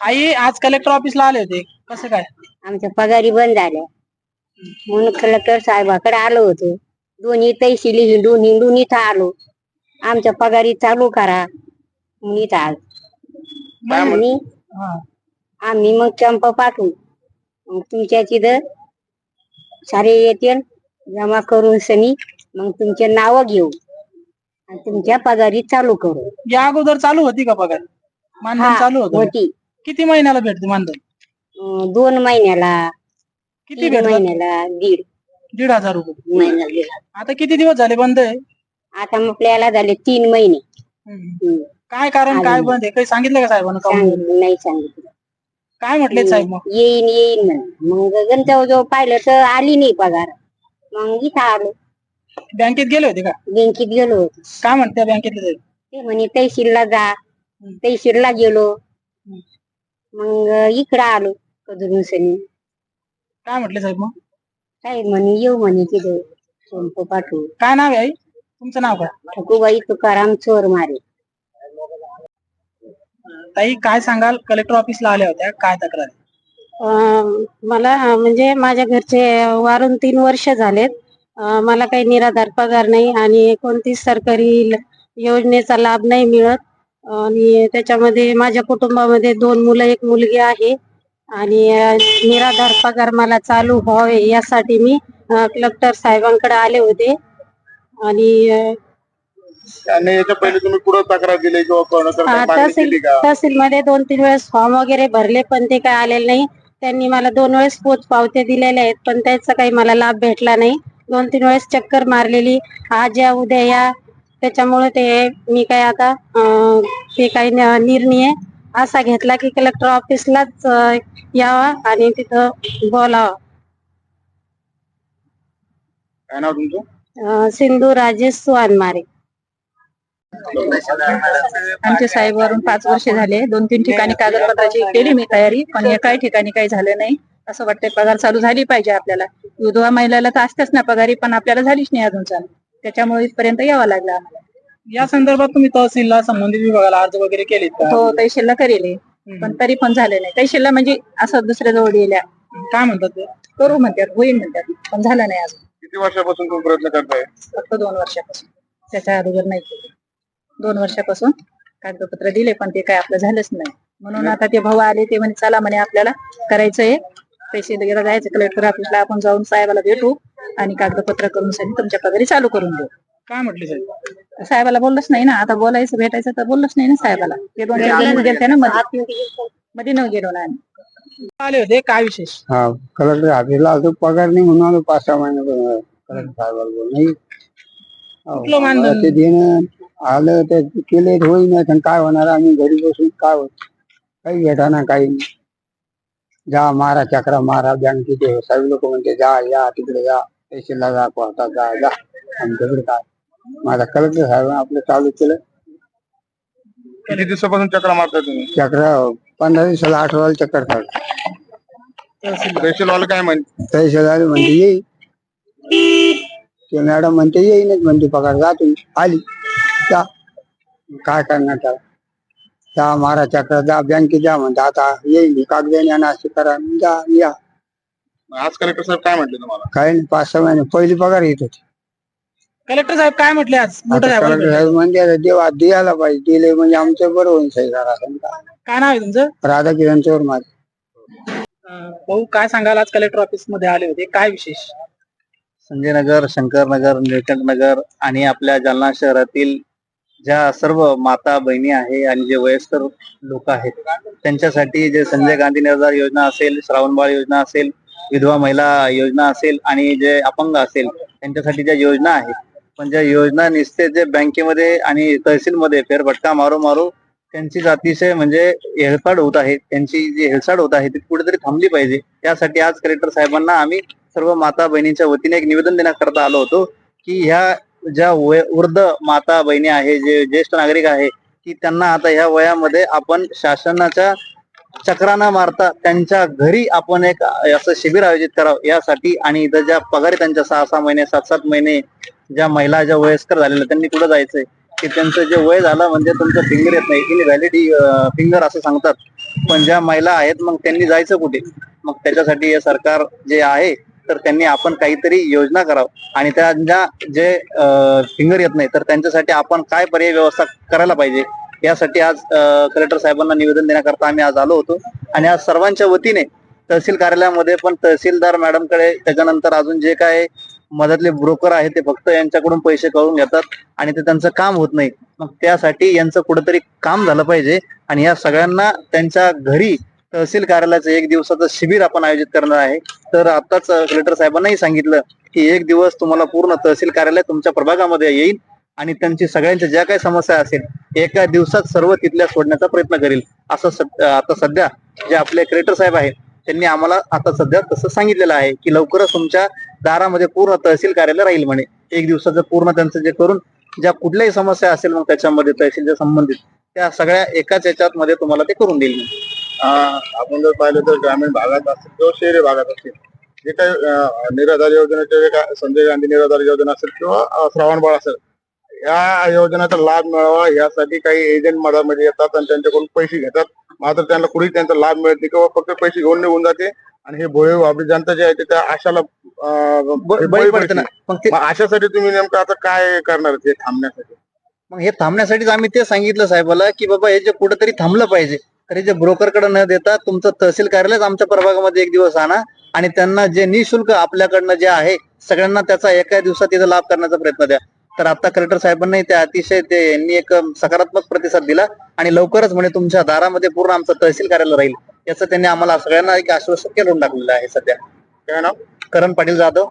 आई आज कलेक्टर ऑफिसला आले होते. कसं काय? आमच्या पगारी बंद झाल्या. म्हणून कलेक्टर साहेबाकडे आलो होतो. दोन्ही तहसीली हिंडून हिंडून इथं आलो आमच्या पगारी चालू करा. म्हणून इथं आलो काय आणि हा. आम्ही मग चंप पाठवू. मग तुमच्या तिथं सारे येतील जमा करून सनी मग तुमचे नाव घेऊ. आणि तुमच्या पगारी चालू करू. या अगोदर चालू होती का पगार? मानधन हा, चालू होतं होती. किती महिन्याला भेटते मानधन? अं, दोन महिन्याला. किती तीन भेटत महिन्याला दीड. दीड हजार रुपये. महिन्याला दीड आता किती दिवस झाले बंद आहे? आता मग आपल्याला झाले तीन महिने. हम्म. हम्म. काय कारण काय बंद आहे? काही सांगितलं का साहेबांना? सांगितलं नाही सांगितलं. काय म्हटले साहेब मग? येईन येईन म्हणे. मग गगनच्या जो पाहिलं तर आली नाही पगार. मग इथं आलो. बँकेत गेले होते का? बँकेत गेलो होतो. काय म्हणते बँकेतले साहेब? ते म्हणे तहसीलला जा. तहसीलला गेलो. मग इकडं आलो कधून सनी काय म्हटले साहेब मग? काय म्हणे येऊ म्हणे तिथे संप पाठवू काय नाव आहे आई? तुमचं नाव काय? ठकूबाई तुकाराम चोर मारे. ताई काय सांगाल? कलेक्टर ऑफिसला आल्या होत्या. काय तक्रार आहे? अं, मला म्हणजे माझ्या घरचे वारून तीन वर्ष झालेत. अं, मला काही निराधार पगार नाही आणि कोणतीच सरकारी ल- योजनेचा लाभ नाही मिळत. आणि त्याच्यामध्ये माझ्या कुटुंबामध्ये दोन मुलं एक मुलगी आहे. आणि निराधार पगार मला चालू व्हावे यासाठी मी कलेक्टर साहेबांकडे आले होते. आणि अं, आणि याच्या पहिले तुम्ही कुठं तक्रार दिली किंवा कोणाकडे काही मागणी तहसील तहसील मध्ये दोन तीन वेळेस फॉर्म वगैरे भरले पण ते काय आलेले नाही. त्यांनी मला दोन वेळेस पोच पावत्या दिलेल्या आहेत पण त्याचा काही मला लाभ भेटला नाही. दोन तीन वेळेस चक्कर मारलेली. आज या उद्या या. त्याच्यामुळे ते मी काय आता ते काही निर्णय असा घेतला की कलेक्टर ऑफिसलाच यावा आणि तिथं बोलावं. काय नाव तुमचं? अं, सिंधू राजेश सुवानमारे आमचे साहेब वरून पाच वर्ष झाले. दोन तीन ठिकाणी कागदपत्राची केली मी तयारी पण एकाही ठिकाणी काही झालं नाही. असं वाटतंय पगार चालू झाली पाहिजे आपल्याला. विधवा महिलाला तर असतेच ना पगारी पण आपल्याला झालीच नाही अजून चालू. त्याच्यामुळे इथपर्यंत यावं लागलं आम्हाला. या संदर्भात तुम्ही तहसीलला संबंधित विभागाला अर्ज वगैरे केलेत का? हो तैशिल्ला करेल पण तरी पण झालं नाही. तैशिल्ला म्हणजे असं दुसऱ्या जवळ गेल्या. काय म्हणतात ते? करू म्हणतात होईल म्हणतात. पण झालं नाही अजून. किती वर्षापासून तुम्ही प्रयत्न करताय? फक्त दोन वर्षापासून. त्याच्या अगोदर नाही केलं. दोन वर्षापासून कागदपत्र दिले पण ते काय आपलं झालंच नाही. म्हणून आता ते भाऊ आले ते म्हणे चला म्हणे आपल्याला करायचंय. पैसे वगैरे जायचं. कलेक्टर ऑफिसला आपण जाऊन साहेबाला भेटू आणि कागदपत्र करून साठी तुमच्या पगारी चालू करून देऊ. काय म्हटले साहेब? साहेबाला बोललंच नाही ना. आता बोलायचं भेटायचं तर बोललंच नाही ना साहेबाला. ते दोन चार दिवस गेलते ना मध्ये. मध्ये न गेलो ना आम्ही. आले होते काय विशेष? हा कलेक्टर ऑफिसला आलो पगार नाही म्हणून आलो पाच सहा महिने कलेक्टर साहेबाला बोल नाही. हो, कुठलं मानधन? आम्हाला ते देणं आलं ते केले होईना. पण काय होणार आम्ही घरी बसून काय होत? काही भेटाना काही नाही. जा मारा चक्रा मारा बँकेचे साहेब लोक म्हणते जा या तिकडे जा. तहसीलला जा कोर्टात जा जा. आमच्याकडे काय? माझा कलेक्टर साहेब आपलं चालू केलं. किती दिवसापासून चक्र मारताय तुम्ही? चक्र पंधरा दिवसाला आठवड्याला चक्कर काढ तहसील वाला काय म्हणते झाले म्हणते येईल ते मॅडम म्हणते येईनच म्हणते पगार जा तुम्ही. आली. जा. काय करणार त्याला? जा मारा चक्र जा बँकेत जा. म्हणते आता येईल कागदाने आणि असे करा. जा या. आज कलेक्टर साहेब काय म्हटले तुम्हाला? काही नाही पाच सहा महिने पहिली पगार येत होती. कलेक्टर साहेब काय म्हटले आज? मोठं आता साहेब कलेक्टर साहेब म्हणते आता देवा द्यायला पाहिजे दिले म्हणजे आमचं बरं होईल सही करा काय नाव आहे तुमचं? राधाकिरण चोर माझे अं, भाऊ काय सांगाल आज कलेक्टर ऑफिसमध्ये आले होते? काय विशेष? संजय नगर शंकर नगर निळकंठ नगर आणि आपल्या जालना शहरातील ज्या सर्व माता बहिणी आहे आणि जे वयस्कर लोक आहेत त्यांच्यासाठी जे संजय गांधी निराधार योजना असेल श्रावणबाळ योजना असेल विधवा महिला योजना असेल आणि जे अपंग असेल त्यांच्यासाठी ज्या योजना आहेत पण ज्या योजना निसते जे बँकेमध्ये आणि तहसीलमध्ये फेरभटका मारू मारू त्यांची अतिशय म्हणजे हेळसाड होत आहे त्यांची जी हेळसाड होत आहे ती कुठेतरी थांबली पाहिजे. त्यासाठी आज कलेक्टर साहेबांना आम्ही सर्व माता बहिणींच्या वतीने एक निवेदन देण्याकरता आलो होतो की ह्या ज्या वृद्ध माता बहिणी आहे जे ज्येष्ठ नागरिक आहे की त्यांना आता ह्या वयामध्ये आपण शासनाच्या चक्रा न मारता त्यांच्या घरी आपण एक असं शिबिर आयोजित करावं यासाठी. आणि इथं ज्या पगारी त्यांच्या सहा सहा महिने सात सात महिने ज्या महिला ज्या वयस्कर झालेल्या त्यांनी कुठं जायचंय? की त्यांचं जे वय झालं म्हणजे तुमचं फिंगर येत नाही. इनव्हॅलिडी फिंगर असं सांगतात. पण ज्या महिला आहेत मग त्यांनी जायचं कुठे? मग त्याच्यासाठी हे सरकार जे आहे तर त्यांनी आपण काहीतरी योजना करावं. आणि त्यांना जे फिंगर येत नाही तर त्यांच्यासाठी आपण काय पर्याय व्यवस्था करायला पाहिजे? यासाठी आज कलेक्टर साहेबांना निवेदन देण्याकरता आम्ही आज आलो होतो. आणि आज सर्वांच्या वतीने तहसील कार्यालयामध्ये पण तहसीलदार मॅडमकडे त्याच्यानंतर अजून जे काय मधातले ब्रोकर आहेत ते फक्त यांच्याकडून पैसे कळून घेतात आणि ते त्यांचं काम होत नाही. मग त्यासाठी यांचं कुठंतरी काम झालं पाहिजे आणि या सगळ्यांना त्यांच्या घरी तहसील कार्यालयाचं एक दिवसाचं शिबिर आपण आयोजित करणार आहे. तर आताच कलेक्टर साहेबांनाही सांगितलं की एक दिवस तुम्हाला पूर्ण तहसील कार्यालय तुमच्या प्रभागामध्ये येईल. आणि त्यांची सगळ्यांच्या ज्या काही समस्या असेल एका दिवसात सर्व तिथल्या सोडण्याचा प्रयत्न करेल. असं आता सध्या जे आपले क्रिएटर साहेब आहेत त्यांनी आम्हाला आता सध्या तसं सांगितलेलं आहे की लवकरच तुमच्या दारामध्ये पूर्ण तहसील कार्यालय राहील म्हणे. एक दिवसाचं पूर्ण त्यांचं जे करून ज्या कुठल्याही समस्या असेल मग त्याच्यामध्ये तहसीलच्या संबंधित त्या सगळ्या एकाच याच्यात मध्ये तुम्हाला ते करून देईल आपण जर पाहिलं तर ग्रामीण भागात असेल किंवा शहरी भागात असेल जे काही निराधार योजनेचे संजय गांधी निराधार योजना असेल किंवा श्रावण श्रावणबाळ असेल या योजनेचा लाभ मिळावा यासाठी काही एजंट मधामध्ये येतात आणि त्यांच्याकडून पैसे घेतात. मात्र त्यांना कुठेही त्यांचा लाभ मिळत नाही किंवा फक्त पैसे घेऊन निघून जाते. आणि हे भोळे आपली जनता जी आहे ते त्या आशाला बळी पडते. ना मग ते मग अशासाठी तुम्ही नेमकं आता काय करणार हे थांबण्यासाठी? मग हे थांबण्यासाठीच आम्ही ते सांगितलं साहेबाला की बाबा हे जे कुठेतरी थांबलं पाहिजे. तर हे जे ब्रोकरकडे न देता तुमचं तहसील कार्यालयच आमच्या प्रभागामध्ये एक दिवस आणा आणि त्यांना जे निशुल्क आपल्याकडनं जे आहे सगळ्यांना त्याचा एका दिवसात तिथं लाभ करण्याचा प्रयत्न द्या. तर आता कलेक्टर साहेबांनी ते अतिशय ते यांनी एक सकारात्मक प्रतिसाद दिला आणि लवकरच म्हणे तुमच्या दारामध्ये पूर्ण आमचं तहसील कार्यालय राहील. याचं त्यांनी आम्हाला सगळ्यांना एक आश्वासन करून टाकलेलं आहे सध्या. काय नाव? करण पाटील जाधव.